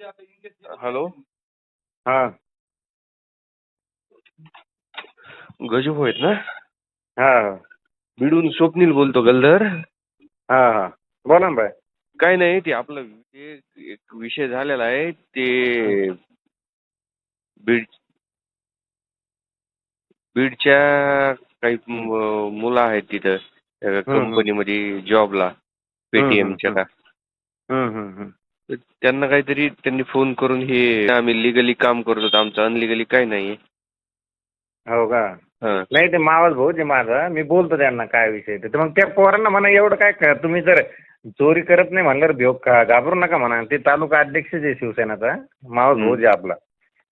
Hello हा. गजू आहेत ना? हा. बिडून स्वप्नील बोलतो गलधर. हा हा. बोला ना बाय काय नाही ते आपलं ते एक विषय झालेला आहे ते बीड बीडच्या काही मु- मुलं आहेत तिथं हम्म. कंपनीमध्ये जॉबला पेटीएमच्या. हम्म, का हम्म, हम्म, हम्म. त्यांना काहीतरी त्यांनी फोन करून हे आम्ही लिगली काम करत होतो. आमचं अनलिगली काय नाही. हो का? हा. नाही ते मावस भाऊ जे माझा. मी बोलतो त्यांना काय विषय ते. तर मग त्या पोरांना म्हणा एवढं काय क- तुम्ही जर चोरी करत नाही म्हणल्यावर भेव का घाबरू नका म्हणा. ते तालुका अध्यक्ष जे शिवसेनाचा मावस. भाऊ जे आपला.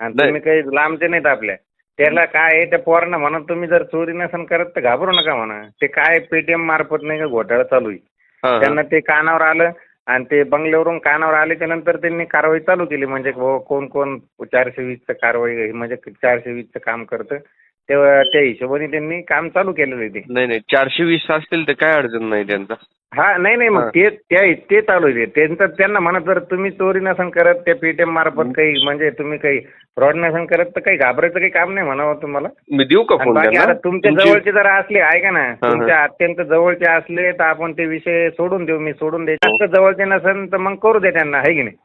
आणि नाही. तुम्ही काही लांबचे नाहीत आपल्या त्याला काय आहे? त्या पोरांना म्हणा तुम्ही जर चोरी नसन करत तर घाबरू नका म्हणा. ते काय पेटीएम मार्फत नाही का घोटाळा चालू आहे? हा, हा. त्यांना ते कानावर आलं. आणि ते बंगल्यावरून कानावर आल्याच्यानंतर त्यांनी कारवाई चालू केली. म्हणजे कोण कोण चारशे वीसचं कारवाई म्हणजे चारशे वीसचं काम करतं. तेव्हा त्या हिशोबाने त्यांनी काम चालू केलेलं आहे ते. नाही नाही चारशे वीस असतील तर काय अडचण नाही त्यांचा. हा नाही नाही हा. मग ते त्या ते चालू आहे ते. त्यांचं त्यांना म्हणत जर तुम्ही चोरी नसन करत त्या पेटीएम मार्फत काही म्हणजे तुम्ही काही फ्रॉड नसन करत तर काही घाबरायचं काही काम नाही म्हणावं तुम्हाला. मी देऊ का आणि फोन बाकी त्यांना? आता तुमच्या तुमची- जवळचे जर असले ऐका ना हा. तुमच्या अत्यंत जवळचे असले तर आपण ते विषय सोडून देऊ मी सोडून दे जास्त जवळचे नसेल तर मग करू दे त्यांना आहे की नाही?